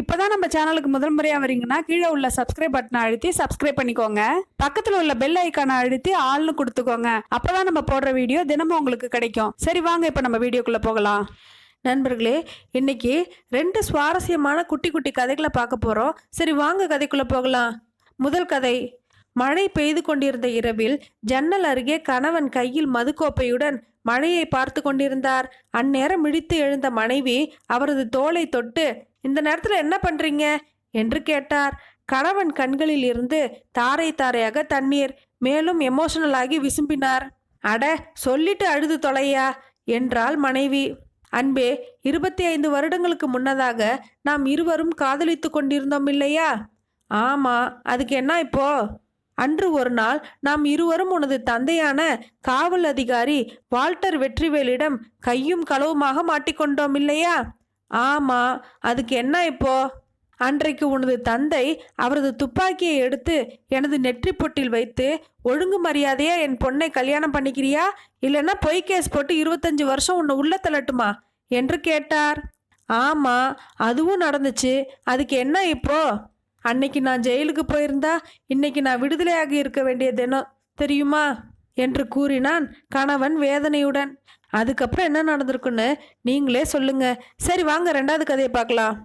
இப்போதான் நம்ம சேனலுக்கு முதல் முறையாக வரீங்கன்னா கீழே உள்ள சப்ஸ்கிரைப் பட்டனை அழுத்தி சப்ஸ்கிரைப் பண்ணிக்கோங்க. பக்கத்தில் உள்ள பெல் ஐக்கானை அழுத்தி ஆள்னு கொடுத்துக்கோங்க. அப்போதான் நம்ம போடுற வீடியோ தினமும் உங்களுக்கு கிடைக்கும். சரி வாங்க இப்போ நம்ம வீடியோக்குள்ளே போகலாம். நண்பர்களே இன்னைக்கு ரெண்டு சுவாரஸ்யமான குட்டி குட்டி கதைகளை பார்க்க போகிறோம் சரி வாங்க கதைக்குள்ளே போகலாம். முதல் கதை மழை பெய்து கொண்டிருந்த இரவில் ஜன்னல் அருகே கணவன் கையில் மதுக்கோப்பையுடன் மழையை பார்த்து கொண்டிருந்தார். அந்நேரம் இடித்து எழுந்த மனைவி அவரது தோலை தொட்டு இந்த நேரத்தில் என்ன பண்ணுறீங்க என்று கேட்டார். கணவன் கண்களில் இருந்து தாரை தாரையாக தண்ணீர் மேலும் எமோஷனல் ஆகி விசும்பினார். அட சொல்லிட்டு அழுது தொலையா? என்றாள் மனைவி. அன்பே இருபத்தி ஐந்து வருடங்களுக்கு முன்னதாக நாம் இருவரும் காதலித்து கொண்டிருந்தோம் இல்லையா? ஆமா அதுக்கு என்ன இப்போ? அன்று ஒரு நாள் நாம் இருவரும் உனது தந்தையான காவல் அதிகாரி வால்டர் வெற்றிவேலிடம் கையும் களவுமாக மாட்டிக்கொண்டோம் இல்லையா? ஆமாம் அதுக்கு என்ன இப்போ? அன்றைக்கு உனது தந்தை அவரது துப்பாக்கியை எடுத்து எனது நெற்றி பொட்டில் வைத்து ஒழுங்கு மரியாதையா என் பொண்ணை கல்யாணம் பண்ணிக்கிறியா? இல்லைன்னா பொய் கேஸ் போட்டு இருபத்தஞ்சு வருஷம் உன்னை உள்ள தள்ளட்டுமா? என்று கேட்டார். ஆமா அதுவும் நடந்துச்சு. அதுக்கு என்ன இப்போ? அன்னைக்கு நான் ஜெயிலுக்கு போயிருந்தா இன்னைக்கு நான் விடுதலையாகி இருக்க வேண்டிய தினம் தெரியுமா? என்று கூறினான் கணவன் வேதனையுடன். அதுக்கப்புறம் என்ன நடந்திருக்குன்னு நீங்களே சொல்லுங்க. சரி வாங்க ரெண்டாவது கதையை பார்க்கலாம்.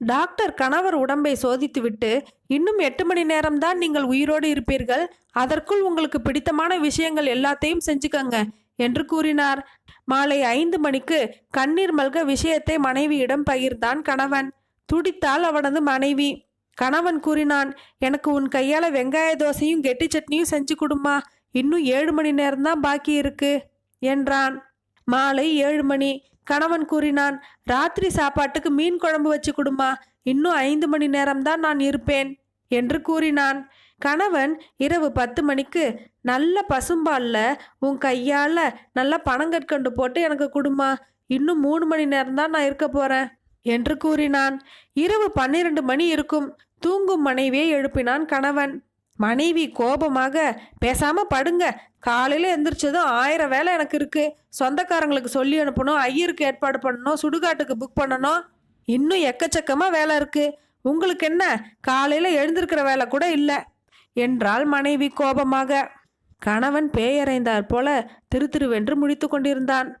டாக்டர் கணவர் உடம்பை சோதித்துவிட்டு இன்னும் எட்டு மணி நேரம்தான் நீங்கள் உயிரோடு இருப்பீர்கள். அதற்குள் உங்களுக்கு பிடித்தமான விஷயங்கள் எல்லாத்தையும் செஞ்சுக்கங்க என்று கூறினார். மாலை ஐந்து மணிக்கு கண்ணீர் மல்க விஷயத்தை மனைவியிடம் பகிர்ந்தான் கணவன். துடித்தால் அவனது மனைவி. கணவன் கூறினான் எனக்கு உன் கையால் வெங்காய தோசையும் கெட்டி சட்னியும் செஞ்சு கொடுமா இன்னும் ஏழு மணி நேரம்தான் பாக்கி இருக்கு என்றான். மாலை ஏழு மணி. கணவன் கூறினான் ராத்திரி சாப்பாட்டுக்கு மீன் குழம்பு வச்சு கொடுமா. இன்னும் ஐந்து மணி நேரம்தான் நான் இருப்பேன். என்று கூறினான். கணவன் இரவு பத்து மணிக்கு நல்ல பசும்பாலில் உன் கையால் நல்லா பனங்கற்கண்டு போட்டு எனக்கு கொடுமா. இன்னும் மூணு மணி நேரம்தான் நான் இருக்க போகிறேன் என்று கூறினான். இரவு பன்னிரண்டு மணி இருக்கும். தூங்கும் மனைவியை எழுப்பினான் கணவன். மனைவி கோபமாக பேசாமல் படுங்க. காலையில் எந்திரிச்சதும் ஆயிரம் வேலை எனக்கு இருக்குது சொந்தக்காரங்களுக்கு சொல்லி அனுப்பணும். ஐயருக்கு ஏற்பாடு பண்ணணும். சுடுகாட்டுக்கு புக் பண்ணணும். இன்னும் எக்கச்சக்கமாக வேலை இருக்குது உங்களுக்கு என்ன? காலையில் எழுந்திருக்கிற வேலை கூட இல்லை. என்றாள் மனைவி கோபமாக. கணவன் பேயறைந்தார் போல திரு திருவென்று கொண்டிருந்தான்.